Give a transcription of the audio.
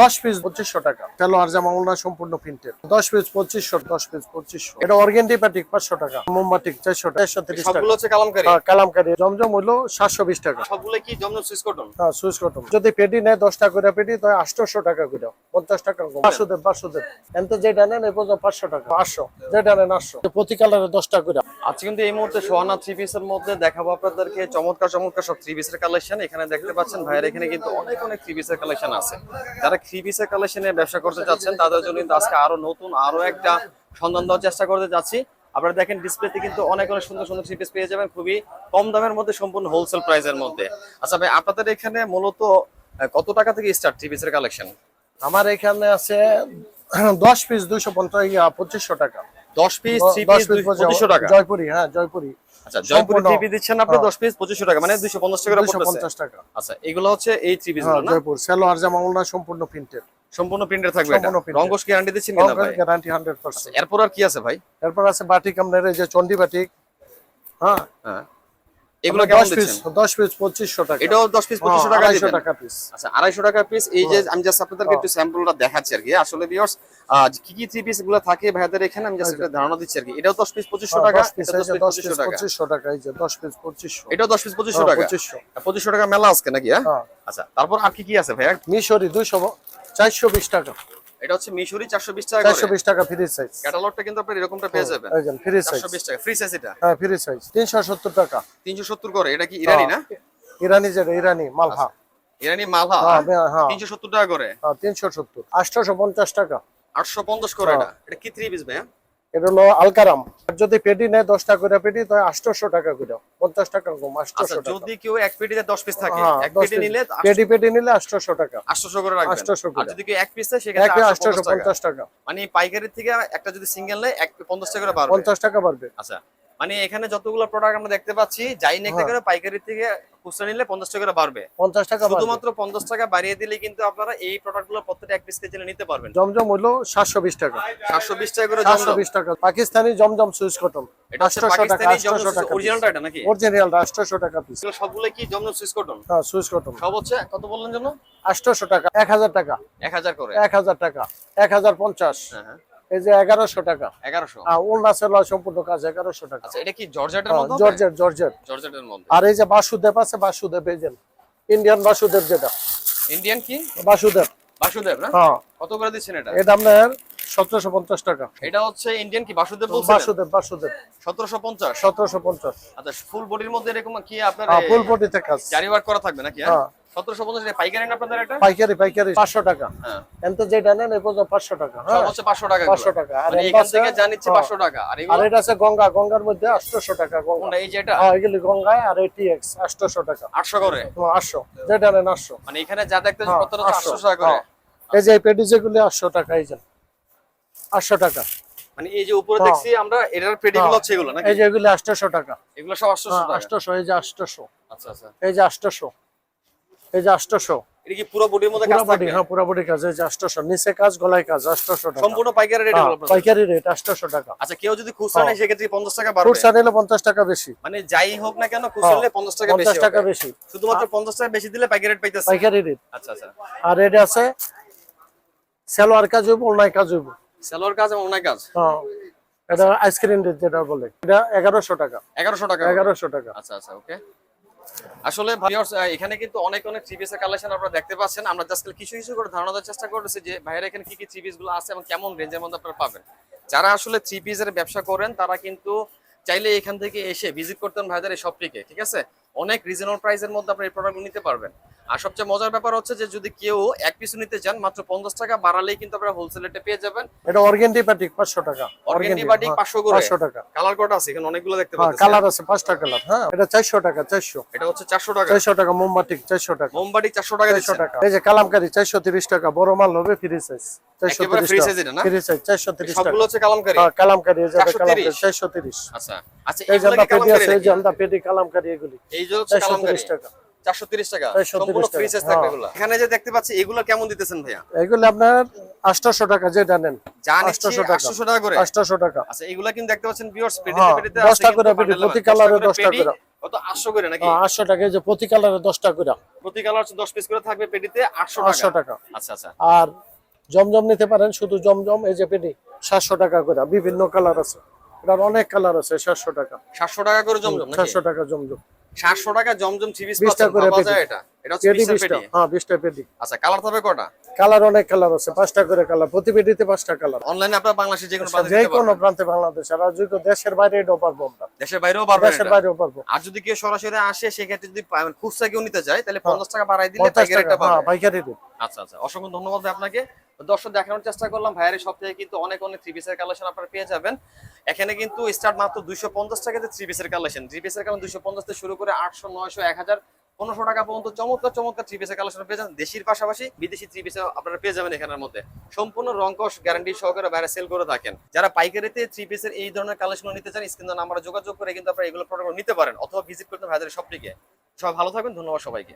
দশ পিস পঁচিশশো টাকা। জামা ওনা সম্পূর্ণ প্রিন্টেড দশ পিস পঁচিশশো দশ পিস পঁচিশশো। এটা অর্গেন্ডি প্যাটিক পাঁচশো টাকা মোমবাটিক চারশো চারশো তিরিশ টাকা। কালামকারি? হ্যাঁ, জমজম সাতশো বিশ টাকা। সবগুলো কি জমজম সুইস কটন হ্যাঁ যদি পেটি নেয় করে পেটি তো আটশোশো টাকা করে। পঞ্চাশ টাকা বাসুদেব এত যেটা নেন এই পর্যন্ত পাঁচশো টাকা। পাঁচশো। যেটা নেন আটশো। প্রতি কালারে দশ টাকা করে। আজকে কিন্তু এই মুহূর্তে সোহানা থ্রি পিসের মধ্যে দেখাবো আপনাদেরকে। চমৎকার চমৎকার সব থ্রি পিসের কালেকশন এখানে দেখতে পাচ্ছেন ভাইয়ের এখানে কিন্তু অনেক অনেক থ্রি পিসের কালেকশন আছে। যারা থ্রি পিসের কালেকশনে ব্যবসা করতে চাচ্ছেন তাদের জন্য কিন্তু আজকে আরও নতুন আরও একটা সন্ধান দেওয়ার চেষ্টা করতে যাচ্ছি। আপনারা দেখেন ডিসপ্লেতে কিন্তু অনেক অনেক সুন্দর সুন্দর থ্রি পিস পেয়ে যাবেন খুবই কম দামের মধ্যে সম্পূর্ণ হোলসেল প্রাইসের মধ্যে। আচ্ছা ভাই আপনাদের এখানে মূলত কত টাকা থেকে স্টার্ট থ্রি পিসের কালেকশন আমার এখানে আছে দশ পিস দুইশো পঞ্চাশ পঁচিশশো টাকা। দশ পিস থ্রি পিস পঁচিশশো টাকা? জয়পুরি হ্যাঁ জয়পুরি। আচ্ছা জয়পুরি থ্রি পিস দিচ্ছেন আপনি হ্যাঁ। দশ পিস 2500 টাকা মানে দুইশো পঞ্চাশ টাকা দুইশো পড়তেছে পঞ্চাশ টাকা। আচ্ছা এগুলো হচ্ছে এই থ্রি পিস হ্যাঁ না? জয়পুর সালোয়ার জামা ওনা সম্পূর্ণ প্রিন্টেড সম্পূর্ণ প্রিন্টের থাকবে এটা। রঙ্গস গ্যারান্টি দিচ্ছেন কিনা ভাই? গ্যারান্টি হান্ড্রেড পার্সেন্ট এরপর আর কি আছে ভাই? এরপর আছে বাটিক আপনার এই যে চন্ডি বাটিক। হ্যাঁ হ্যাঁ। এগুলো কেমন পিস দিচ্ছেন? পিস টাকা। এটাও দশ পিস পঁচিশশো টাকা পিস আচ্ছা আড়াইশো টাকা পিস এই যে আমি জাস্ট আপনাদেরকে একটু স্যাম্পলটা দেখাচ্ছি আর কি। আসলে ভিউয়ার্স কি কি থ্রি পিসগুলো থাকে ভাইদের এখানে? আমি জাস্ট একটা ধারণা দিচ্ছি আর কি। এটাও দশ পিস পঁচিশশো টাকা পিস এটা 10 দশ পিস পিস 2500 টাকা। পঁচিশশো টাকা এই যে দশ পিস এটাও দশ পিস পঁচিশশো হ্যাঁ, টাকা? পঁচিশশো। টাকা মেলা আজকে নাকি হ্যাঁ? হ্যাঁ। আচ্ছা তারপর আর কি কি আছে ভাইয়া? মিশরি দুইশো চারশো বিশ টাকা। এটা হচ্ছে মিশরি চারশো বিশ টাকা চারশো করে বিশ টাকা ফ্রি সাইজ ক্যাটালগটা কিন্তু আপনি এরকমটা পেয়ে যাবেন। একদম ফ্রি সাইজ চারশো বিশ টাকা। ফ্রি সাইজ এটা? হ্যাঁ ফ্রি সাইজ তিনশো সত্তর টাকা। তিনশো সত্তর করে? এটা কি ইরানি না? হ্যাঁ, ইরানি যেটা ইরানি মালহা। ইরানি মালহা? হ্যাঁ হ্যাঁ তিনশো সত্তর টাকা করে? হ্যাঁ তিনশো সত্তর। আটশোশো পঞ্চাশ টাকা। আটশো পঞ্চাশ করে হ্যাঁ। এটা এটা কি 3 পিস ভাইয়া? এটা হলো আলকারাম। আর যদি পেটি নেয় দশটা করে পেটি তো আটশোশো টাকা করে। পঞ্চাশ টাকা কম আচ্ছা আটশোশো যদি কেউ এক পেটিতে দশ পিস থাকে হ্যাঁ এক পেটি নিলে পেটি পেটি নিলে আটশোশো টাকা। আটশোশো করে 800 করে। যদি কেউ এক পিস থাকে সেক্ষেত্রে আটশোশো আটশো পঞ্চাশ টাকা। মানে পাইকারি থেকে একটা যদি সিঙ্গেল নেয় এক পঞ্চাশ টাকা পঞ্চাশ টাকা বাড়বে। আচ্ছা। মানে এখানে যতগুলো প্রোডাক্ট আমরা দেখতে পাচ্ছি যাই নেক হ্যাঁ। করে পাইকারি থেকে খুচরা নিলে পঞ্চাশ টাকা করে বাড়বে। পঞ্চাশ টাকা শুধুমাত্র পঞ্চাশ টাকা বাড়িয়ে দিলে কিন্তু আপনারা এই প্রোডাক্টগুলো প্রত্যেকটা এক পিস কেজি নিতে পারবেন। জমজম হলো সাতশো বিশ টাকা। সাতশো বিশ টাকা করে সাতশো বিশ টাকা। পাকিস্তানি জমজম সুইচ কটন। এক হাজার টাকা। এক হাজার করে। এক হাজার টাকা এক হাজার পঞ্চাশ। হ্যাঁ হ্যাঁ। এই যে এগারোশো টাকা। এগারোশো। আর ওলনা সেলোয়া সম্পূর্ণ কাজ এগারোশো টাকা। আচ্ছা এটা কি জর্জেটের হ্যাঁ, মধ্যে? Georgette georgette. জর্জেটের মধ্যে। আর এই যে বাসুদেব আছে বাসুদেব এই যে ইন্ডিয়ান বাসুদেব যেটা। ইন্ডিয়ান কি? বাসুদেব। বাসুদেব না? হ্যাঁ। কত করে দিচ্ছেন এটা? এটা আপনার সতেরোশো পঞ্চাশ টাকা। এটা হচ্ছে ইন্ডিয়ান কি? বাসুদেব বাসুদেব বাসুদেব। সতেরোশো পঞ্চাশ? সতেরোশো পঞ্চাশ। আচ্ছা ফুল বডির মধ্যে এরকম কি আপনার হ্যাঁ, ফুল বডিতে কাজ। করা থাকবে নাকি পাঁচশো টাকা। আর মানে হ্যাঁ। এটা গঙ্গা। গঙ্গার মধ্যে আটশোশো টাকা গঙ্গা। এই হ্যাঁ, গঙ্গায় আর এটি এক্স আটশোশো টাকা। আটশো করে? আটশো। যেটা নেন আটশো। মানে এখানে যা দেখতে আটশো। টাকা করে। এই যে পেডিজে গুলি আটশো টাকা এই জন্য 800 টাকা। মানে এই যে উপরে দেখছি হ্যাঁ। আমরা এটার পেডিগুলো হচ্ছে এগুলো নাকি? এই যে এগুলো 800 টাকা। এগুলো সব 800 হ্যাঁ, টাকা? 800 এই যে 800 আচ্ছা আচ্ছা। এই যে 800 এই যে 800 এটা কি পুরো বডির মধ্যে কাজ থাকে হ্যাঁ পুরো বডির কাজ এই যে 800 নিচে কাজ গলায় কাজ 800 টাকা। সম্পূর্ণ পাইকারি রেট হলো হ্যাঁ, পাইকারি রেট 800 টাকা। আচ্ছা কেউ যদি খুচরা নেয় সেক্ষেত্রে 50 টাকা বাড়বে। খুচরা নিলে 50 টাকা বেশি। মানে যাই হোক না কেন খুচরা নিলে 50 টাকা বেশি 50 টাকা বেশি। শুধুমাত্র 50 টাকা বেশি দিলে পাইকারি রেট পাইতেছে। পাইকারি রেট আচ্ছা আচ্ছা। আর এটা আছে সেলোয়ার কাজ হইব ওলনায় কাজ হইব। কাজ এবং কাজ? এটা আইসক্রিম যেটা বলে এটা টাকা। টাকা টাকা। আচ্ছা আচ্ছা ওকে। আসলে এখানে কিন্তু অনেক অনেক কালেকশন আপনারা দেখতে পাচ্ছেন। আমরা জাস্ট কিছু কিছু করে ধারণা দেওয়ার চেষ্টা করতেছি যে ভাইয়ের এখানে কি কি থ্রি গুলো আছে এবং কেমন রেঞ্জের মধ্যে আপনারা পাবেন। যারা আসলে পিসের ব্যবসা করেন তারা কিন্তু চাইলে এখান থেকে এসে ভিজিট করতেন ভাইদের এই শপটিকে ঠিক আছে? অনেক রিজনেবল প্রাইসের মধ্যে আপনি এই প্রোডাক্ট নিতে পারবেন। আর সবচেয়ে মজার ব্যাপার হচ্ছে যে যদি কেউ এক পিস নিতে চান মাত্র পঞ্চাশ টাকা বাড়ালেই কিন্তু আপনারা হোলসেল রেটে পেয়ে যাবেন। এটা অর্গেন্ডি পাঁচশো টাকা। অর্গেন্ডি বাটিক হ্যাঁ, পাঁচশো করে। পাঁচশো টাকা। কালার কোড আছে এখানে অনেকগুলো দেখতে হ্যাঁ পাচ্ছেন কালার আছে পাঁচটা কালার হ্যাঁ। এটা চারশো টাকা চারশো। এটা হচ্ছে চারশো টাকা। চারশো টাকা মোমবাটিক চারশো টাকা। মোমবাটি চারশো টাকা চারশো টাকা। এই যে কালামকারি চারশো তিরিশ টাকা বড় মাল হবে ফ্রি সাইজ চারশো একেবারে তিরিশ free টাকা size এটা না? ফ্রি সাইজ চারশো তিরিশ টাকা সবগুলো হচ্ছে কালামকারি? কালামকারি এই যে 430 কালামকারি চারশো তিরিশ। এই যে এগুলো আমরা কি পেটি কালামকারি আছে এই যে নাকি? আমরা পেটি কালামকারি এগুলি। এই যে হচ্ছে চারশো কালামকারি। তিরিশ টাকা। চারশো তিরিশ টাকা? 430 সম্পূর্ণ টাকা, ফ্রি সাইজ। থাকবে এগুলো। এখানে যে দেখতে পাচ্ছি এগুলো কেমন দিতেছেন ভাইয়া? এগুলি আপনার আটশোশো টাকা যেটা নেন। নিচ্ছে 800 টাকা। আটশোশো টাকা করে? আটশোশো টাকা। আচ্ছা এগুলা কিন্তু দেখতে পাচ্ছেন ভিউয়ার্স পেডিতে দশটা করে প্রতি colour দশটা করে। কত? আটশো করে নাকি? আটশো টাকা এই যে প্রতি কালারে দশটা করে। প্রতি কালার হচ্ছে দশ পিস করে থাকবে পেটিতে আটশো আটশো টাকা। টাকা। আচ্ছা আচ্ছা। আর জমজম নিতে পারেন শুধু জমজম এই যে পেটি সাতশো টাকা করে বিভিন্ন কালার আছে। এটার অনেক কালার আছে সাতশো টাকা। সাতশো টাকা করে জমজম সাতশো টাকা জমজম। সাতশো টাকা জমজম ছিবিশ পিস 20 টা করে এটা। এটা হচ্ছে বিশটা। পেটি? হ্যাঁ বিশটা পেটি। আচ্ছা কালার থাকবে কটা? কালার অনেক কালার আছে পাঁচটা করে কালার প্রতি পেটিতে পাঁচটা কালার। অনলাইনে আপনারা বাংলাদেশে যে কোনো যে কোনো প্রান্তে বাংলাদেশ আর যদি দেশের বাইরে এটাও পারব আমরা। দেশের বাইরেও পারবেন দেশের বাইরেও পারব। আর যদি কেউ সরাসরি আসে সেক্ষেত্রে যদি মানে খুচরা কেউ নিতে চায় তাহলে পঞ্চাশ টাকা বাড়াই দিলে পাইকারি একটা হ্যাঁ পাবে পাইকারি রেট আচ্ছা আচ্ছা অসংখ্য ধন্যবাদ আপনাকে। দর্শক দেখানোর চেষ্টা করলাম ভাইয়ের সব থেকে কিন্তু অনেক অনেক থ্রি পিসের কালেকশন আপনারা পেয়ে যাবেন। এখানে কিন্তু স্টার্ট মাত্র দুইশো পঞ্চাশ টাকাতে থ্রি পিসের কালেকশন থ্রি পিসের কালেকশন দুইশো পঞ্চাশ থেকে শুরু করে আটশো নয়শো এক হাজার পনেরোশো টাকা পর্যন্ত চমৎকার চমৎকার থ্রি পিসের কালেকশন পেয়ে যাবেন। দেশের পাশাপাশি বিদেশি থ্রি পিসে আপনারা পেয়ে যাবেন এখানের মধ্যে। সম্পূর্ণ রঙ্কশ গ্যারান্টি সহকারে বাইরে সেল করে থাকেন। যারা পাইকারিতে থ্রি পিসের এই ধরনের কালেকশন নিতে চান, স্ক্রিন আমরা যোগাযোগ করে কিন্তু আপনারা এগুলো প্রোডাক্ট নিতে পারেন অথবা ভিজিট করতে ভাইদের সব থেকে। সবাই ভালো থাকবেন, ধন্যবাদ সবাইকে।